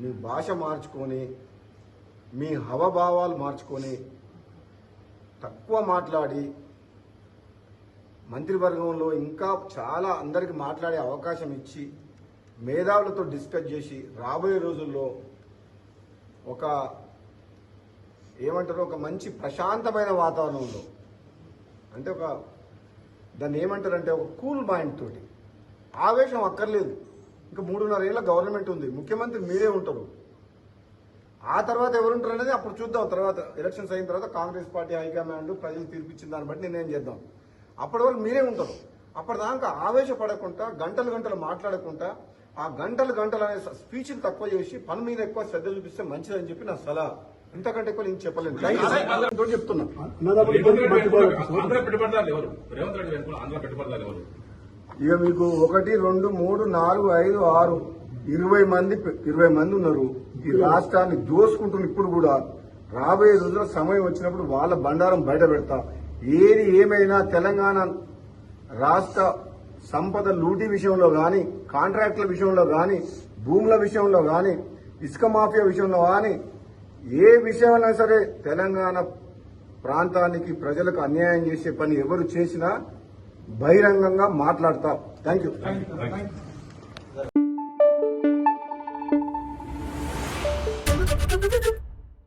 మీ భాష మార్చుకొని మీ హవభావాలు మార్చుకొని తక్కువ మాట్లాడి మంత్రివర్గంలో ఇంకా చాలా అందరికి మాట్లాడే అవకాశం ఇచ్చి మేధావులతో డిస్కస్ చేసి రాబోయే రోజుల్లో ఒక ఏమంటారు ఒక మంచి ప్రశాంతమైన వాతావరణంలో అంటే ఒక దాన్ని ఏమంటారంటే ఒక కూల్ మైండ్ తోటి. ఆవేశం అక్కర్లేదు. ఇంకా మూడున్నర ఏళ్ళ గవర్నమెంట్ ఉంది. ముఖ్యమంత్రి మీరే ఉంటారు. ఆ తర్వాత ఎవరుంటారు అనేది అప్పుడు చూద్దాం. తర్వాత ఎలక్షన్స్ అయిన తర్వాత కాంగ్రెస్ పార్టీ హైకమాండ్ ప్రజలు తీర్పిచ్చిన దాన్ని బట్టి నిర్ణయం చేద్దాం. అప్పటి వరకు మీరే ఉంటారు. అప్పటిదాకా ఆవేశపడకుండా గంటలు గంటలు మాట్లాడకుండా ఆ గంటలు గంటలు అనే స్పీచ్లు తక్కువ చేసి పని మీద ఎక్కువ శ్రద్ధ చూపిస్తే మంచిదని చెప్పి నా సలహా. ఇంతకంటే ఎక్కువ నేను చెప్పలేను. చెప్తున్నా. ఇక మీకు ఒకటి రెండు మూడు నాలుగు ఐదు ఆరు ఇరవై మంది ఇరవై మంది ఉన్నారు. ఈ రాష్ట్రాన్ని దోసుకుంటున్న ఇప్పుడు కూడా రాబోయే రోజుల్లో సమయం వచ్చినప్పుడు వాళ్ళ బండారం బయట పెడతా. ఏది ఏమైనా తెలంగాణ రాష్ట్ర సంపద లూటీ విషయంలో గాని కాంట్రాక్టుల విషయంలో గాని భూముల విషయంలో గాని ఇసుక మాఫియా విషయంలో గాని ఏ విషయంలో సరే తెలంగాణ ప్రాంతానికి ప్రజలకు అన్యాయం చేసే పని ఎవరు చేసినా బహిరంగంగా మాట్లాడతాం. Thank you